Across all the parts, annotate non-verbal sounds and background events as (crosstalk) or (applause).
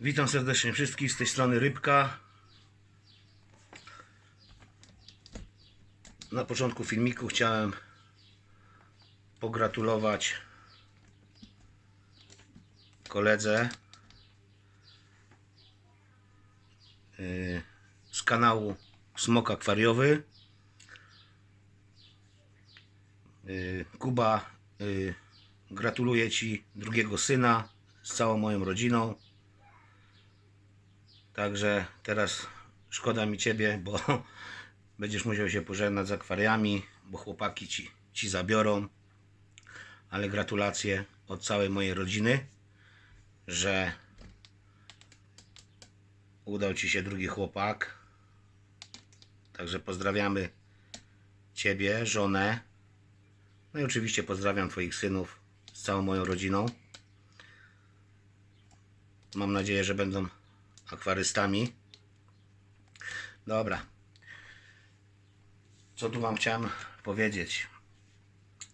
Witam serdecznie wszystkich z tej strony Rybka. Na początku filmiku chciałem pogratulować koledze yy, z kanału Smok Akwariowy. Yy, Kuba, yy, gratuluję Ci drugiego syna z całą moją rodziną. Także teraz szkoda mi Ciebie, bo (laughs) będziesz musiał się pożegnać z akwariami, bo chłopaki Ci, ci zabiorą. Ale gratulacje od całej mojej rodziny, że udał Ci się drugi chłopak. Także pozdrawiamy Ciebie, żonę. No i oczywiście pozdrawiam Twoich synów z całą moją rodziną. Mam nadzieję, że będą akwarystami. Dobra. Co tu Wam chciałem powiedzieć?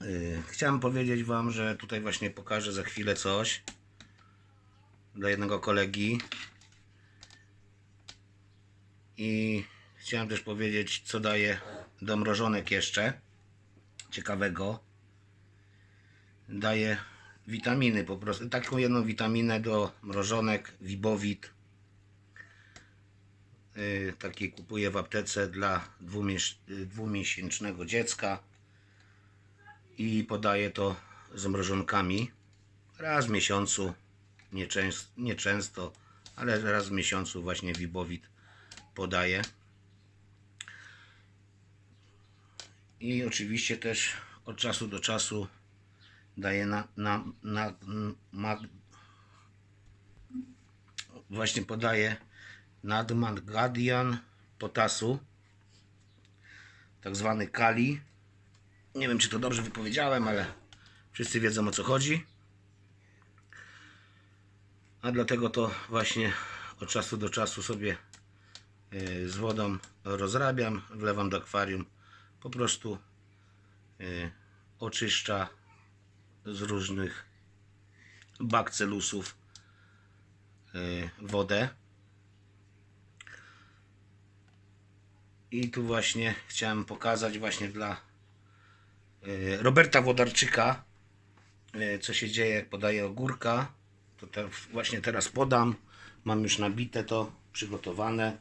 Yy, chciałem powiedzieć Wam, że tutaj właśnie pokażę za chwilę coś dla jednego kolegi. I chciałem też powiedzieć, co daje do mrożonek jeszcze ciekawego. Daje witaminy po prostu. Taką jedną witaminę do mrożonek, Wibowit. Yy, taki kupuję w aptece dla dwumies- dwumiesięcznego dziecka i podaję to z mrożonkami raz w miesiącu, nieczęsto, nieczęsto ale raz w miesiącu właśnie Wibowit podaję. I oczywiście też od czasu do czasu daję na, na, na, mag, właśnie podaję nadmagadian potasu, tak zwany kali. Nie wiem, czy to dobrze wypowiedziałem, ale wszyscy wiedzą o co chodzi. A dlatego to właśnie od czasu do czasu sobie y, z wodą rozrabiam, wlewam do akwarium. Po prostu y, oczyszcza z różnych bakcelusów y, wodę. I tu właśnie chciałem pokazać właśnie dla y, Roberta Wodarczyka y, co się dzieje, jak podaję ogórka. To te, właśnie teraz podam. Mam już nabite to, przygotowane.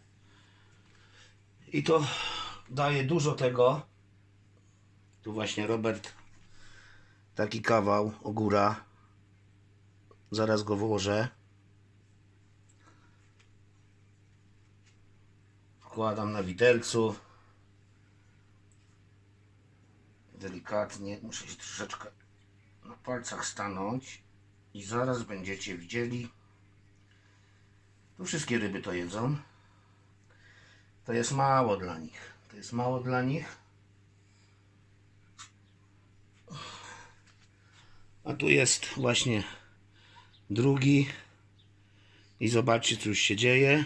I to daje dużo tego. Tu właśnie Robert taki kawał ogóra. Zaraz go włożę. Wkładam na widelcu. Delikatnie muszę się troszeczkę na palcach stanąć i zaraz będziecie widzieli. Tu wszystkie ryby to jedzą. To jest mało dla nich. To jest mało dla nich. A tu jest właśnie drugi. I zobaczcie, co już się dzieje.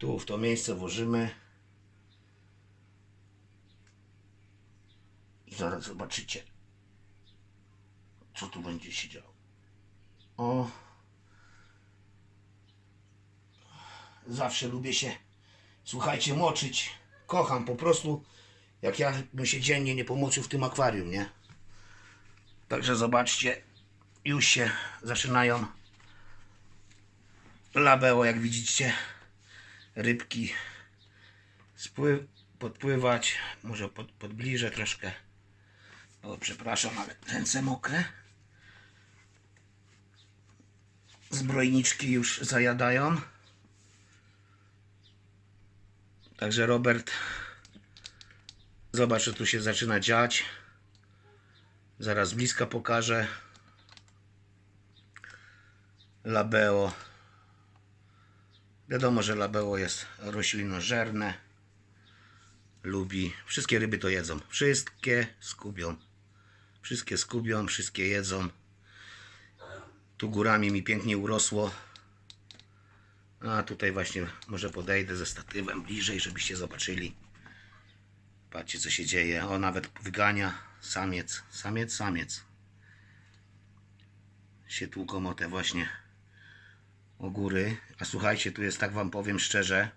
Tu w to miejsce włożymy. I zaraz zobaczycie, co tu będzie się działo. O. Zawsze lubię się, słuchajcie, moczyć. Kocham po prostu, jak ja bym się dziennie nie pomoczył w tym akwarium, nie? Także zobaczcie, już się zaczynają labeo, jak widzicie, rybki spły- podpływać. Może pod, podbliżę troszkę. O, przepraszam, ale ręce mokre. Zbrojniczki już zajadają. Także Robert, zobacz, że tu się zaczyna dziać. Zaraz bliska pokażę. Labeo. Wiadomo, że labeo jest roślinożerne. Lubi. Wszystkie ryby to jedzą. Wszystkie skubią. Wszystkie skubią, wszystkie jedzą. Tu górami mi pięknie urosło. A tutaj właśnie może podejdę ze statywem bliżej, żebyście zobaczyli. Patrzcie co się dzieje. O, nawet wygania samiec. Samiec, samiec. Się tłuką o te właśnie ogóry. A słuchajcie, tu jest tak wam powiem szczerze.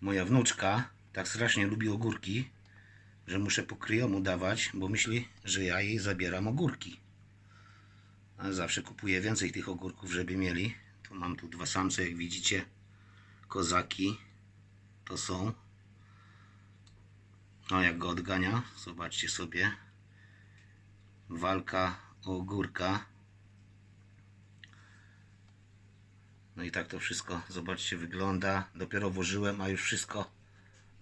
Moja wnuczka tak strasznie lubi ogórki, że muszę po kryjomu dawać, bo myśli, że ja jej zabieram ogórki. A zawsze kupuję więcej tych ogórków, żeby mieli. Tu mam tu dwa samce, jak widzicie. Kozaki to są. No jak go odgania, zobaczcie sobie. Walka o ogórka. I tak to wszystko, zobaczcie, wygląda. Dopiero włożyłem, a już wszystko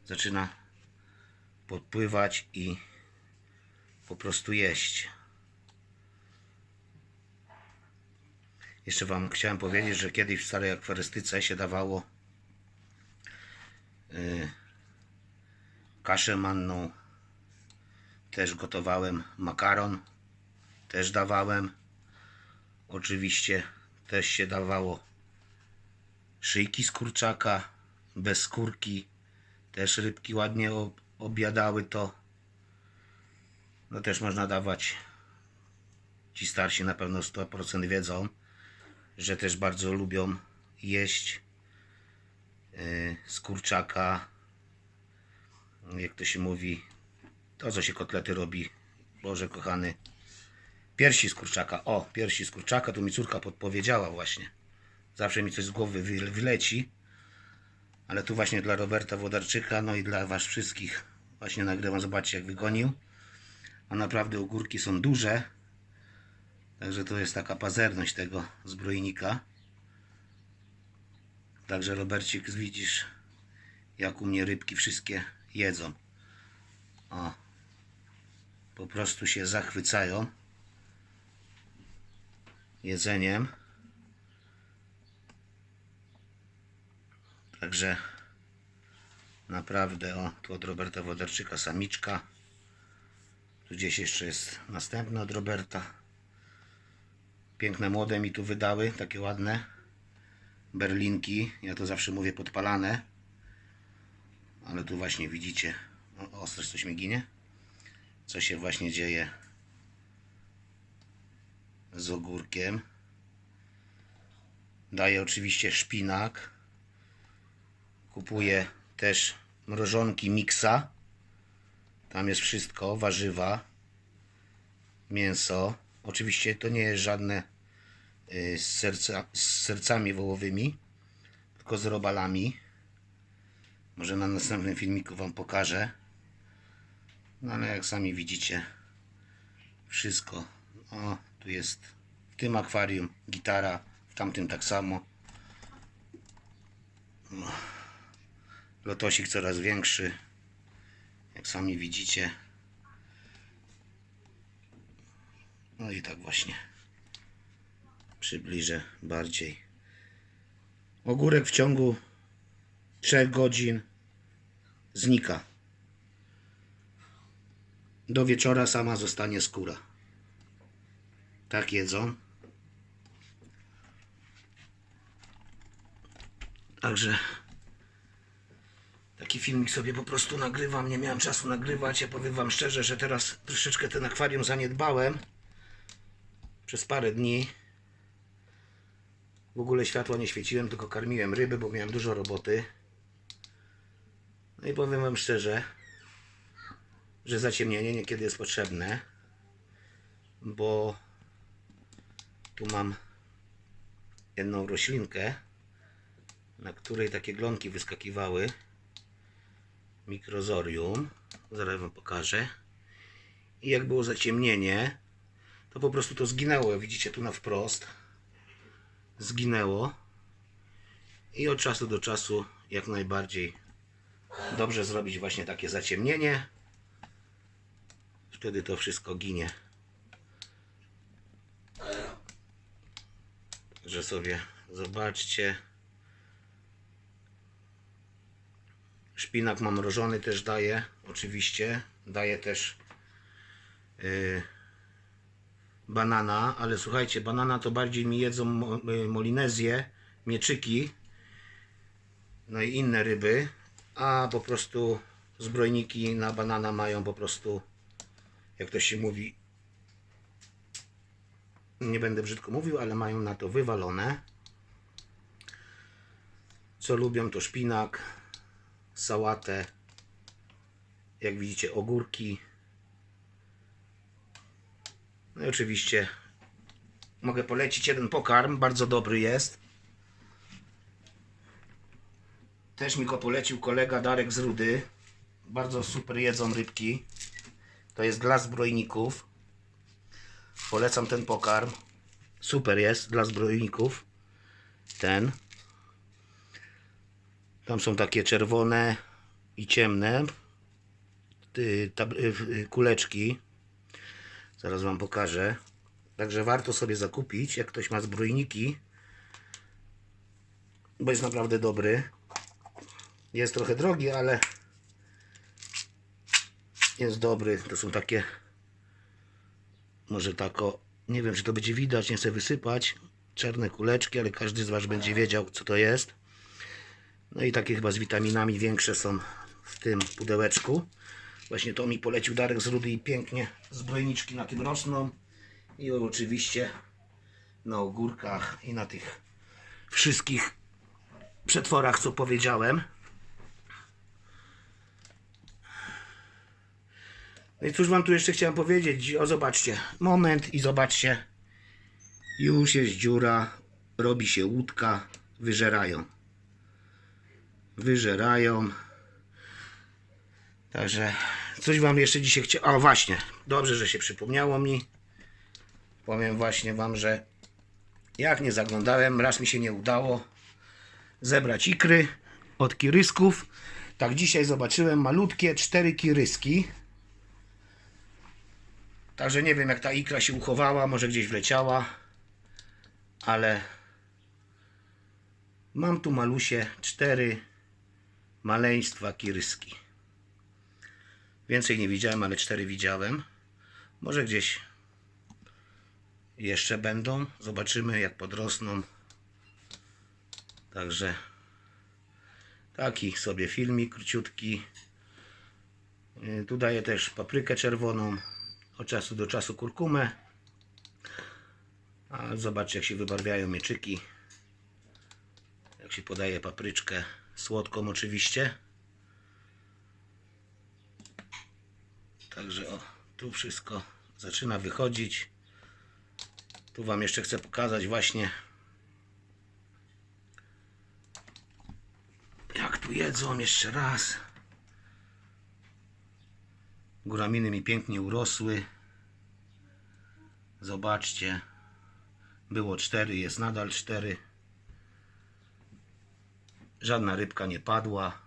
zaczyna podpływać i po prostu jeść. Jeszcze Wam chciałem powiedzieć, że kiedyś w starej akwarystyce się dawało y, kaszę manną. Też gotowałem makaron. Też dawałem. Oczywiście też się dawało szyjki z kurczaka, bez skórki. Też rybki ładnie ob- objadały to. No też można dawać. Ci starsi na pewno 100% wiedzą, że też bardzo lubią jeść yy, z kurczaka. Jak to się mówi, to co się kotlety robi. Boże kochany. Piersi z kurczaka. O, piersi z kurczaka. Tu mi córka podpowiedziała właśnie. Zawsze mi coś z głowy wy- wyleci. Ale tu właśnie dla Roberta Wodarczyka, no i dla was wszystkich właśnie nagrywam. Zobaczcie jak wygonił. A naprawdę ogórki są duże. Także to jest taka pazerność tego zbrojnika. Także Robercik widzisz jak u mnie rybki wszystkie jedzą. O. Po prostu się zachwycają jedzeniem. Także naprawdę, o, tu od Roberta Wodarczyka samiczka. Tu gdzieś jeszcze jest następna od Roberta. Piękne młode mi tu wydały, takie ładne. Berlinki, ja to zawsze mówię podpalane. Ale tu właśnie widzicie, o, ostrość coś mi ginie. Co się właśnie dzieje z ogórkiem. Daję oczywiście szpinak. Kupuję też mrożonki miksa. Tam jest wszystko, warzywa, mięso. Oczywiście to nie jest żadne y, z, serca, z sercami wołowymi, tylko z robalami. Może na następnym filmiku Wam pokażę. No ale jak sami widzicie, wszystko. O, tu jest w tym akwarium gitara, w tamtym tak samo. No. Lotosik coraz większy. Jak sami widzicie. No i tak właśnie przybliżę bardziej. Ogórek w ciągu 3 godzin znika. Do wieczora sama zostanie skóra. Tak jedzą. Także taki filmik sobie po prostu nagrywam. Nie miałem czasu nagrywać. Ja powiem Wam szczerze, że teraz troszeczkę ten akwarium zaniedbałem przez parę dni. W ogóle światła nie świeciłem, tylko karmiłem ryby, bo miałem dużo roboty. No i powiem Wam szczerze, że zaciemnienie niekiedy jest potrzebne, bo tu mam jedną roślinkę, na której takie glonki wyskakiwały. Mikrozorium. Zaraz Wam pokażę. I jak było zaciemnienie, to po prostu to zginęło. Widzicie tu na wprost. Zginęło. I od czasu do czasu jak najbardziej dobrze zrobić właśnie takie zaciemnienie. Wtedy to wszystko ginie. Że sobie zobaczcie. Szpinak mam mrożony też daję, oczywiście. Daję też yy, banana, ale słuchajcie, banana to bardziej mi jedzą mo, y, molinezje, mieczyki, no i inne ryby, a po prostu zbrojniki na banana mają po prostu, jak to się mówi, nie będę brzydko mówił, ale mają na to wywalone. Co lubią to szpinak, sałatę, jak widzicie ogórki. No i oczywiście mogę polecić jeden pokarm, bardzo dobry jest. Też mi go polecił kolega Darek z Rudy. Bardzo super jedzą rybki. To jest dla zbrojników. Polecam ten pokarm. Super jest dla zbrojników. Ten. Tam są takie czerwone i ciemne y, y, y, kuleczki. Zaraz Wam pokażę. Także warto sobie zakupić, jak ktoś ma zbrojniki. Bo jest naprawdę dobry. Jest trochę drogi, ale jest dobry. To są takie może tak o, nie wiem czy to będzie widać, nie chcę wysypać czarne kuleczki, ale każdy z Was będzie wiedział co to jest. No i takie chyba z witaminami większe są w tym pudełeczku. Właśnie to mi polecił Darek z Rudy i pięknie zbrojniczki na tym rosną. I oczywiście na ogórkach i na tych wszystkich przetworach co powiedziałem. No i cóż wam tu jeszcze chciałem powiedzieć? O zobaczcie, moment i zobaczcie. Już jest dziura, robi się łódka, wyżerają. Wyżerają. Także coś wam jeszcze dzisiaj chciałem. O właśnie, dobrze, że się przypomniało mi. Powiem właśnie wam, że jak nie zaglądałem, raz mi się nie udało zebrać ikry od kirysków. Tak dzisiaj zobaczyłem malutkie cztery kiryski. Także nie wiem jak ta ikra się uchowała, może gdzieś wleciała, ale mam tu malusie cztery maleństwa kiryski. Więcej nie widziałem, ale cztery widziałem. Może gdzieś jeszcze będą. Zobaczymy jak podrosną. Także taki sobie filmik króciutki. Yy, Tu daję też paprykę czerwoną od czasu do czasu kurkumę. A zobaczcie jak się wybarwiają mieczyki. Jak się podaje papryczkę słodką oczywiście. Także o, tu wszystko zaczyna wychodzić. Tu Wam jeszcze chcę pokazać właśnie jak tu jedzą jeszcze raz. Góraminy mi pięknie urosły. Zobaczcie. Było cztery, jest nadal cztery. Żadna rybka nie padła.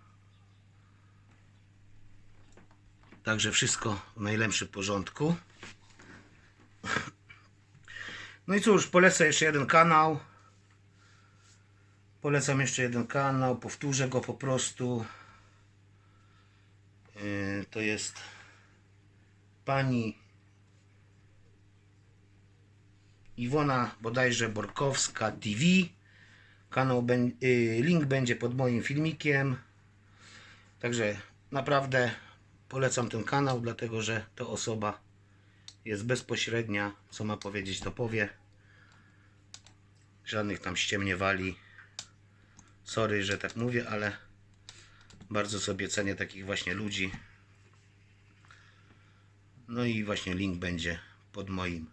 Także wszystko w najlepszym porządku. No i cóż, polecę jeszcze jeden kanał. Polecam jeszcze jeden kanał, powtórzę go po prostu. Yy, To jest pani Iwona bodajże Borkowska TV. Kanał, y, link będzie pod moim filmikiem. Także naprawdę polecam ten kanał, dlatego że to osoba jest bezpośrednia. Co ma powiedzieć, to powie. Żadnych tam ściemniewali. Sorry, że tak mówię, ale bardzo sobie cenię takich właśnie ludzi. No i właśnie link będzie pod moim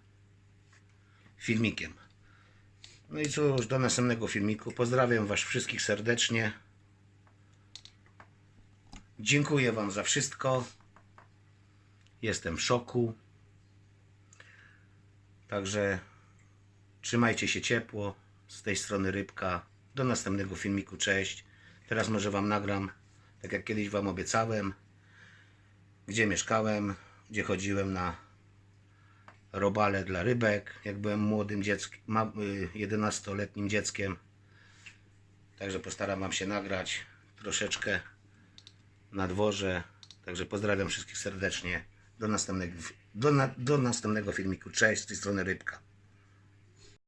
filmikiem. No i cóż, do następnego filmiku. Pozdrawiam Was wszystkich serdecznie. Dziękuję Wam za wszystko. Jestem w szoku. Także trzymajcie się ciepło. Z tej strony Rybka. Do następnego filmiku. Cześć. Teraz może Wam nagram, tak jak kiedyś Wam obiecałem, gdzie mieszkałem, gdzie chodziłem na robale dla rybek, jak byłem młodym dzieckiem, 11-letnim dzieckiem. Także postaram Wam się nagrać troszeczkę na dworze. Także pozdrawiam wszystkich serdecznie. Do do, do następnego filmiku. Cześć, z tej strony Rybka.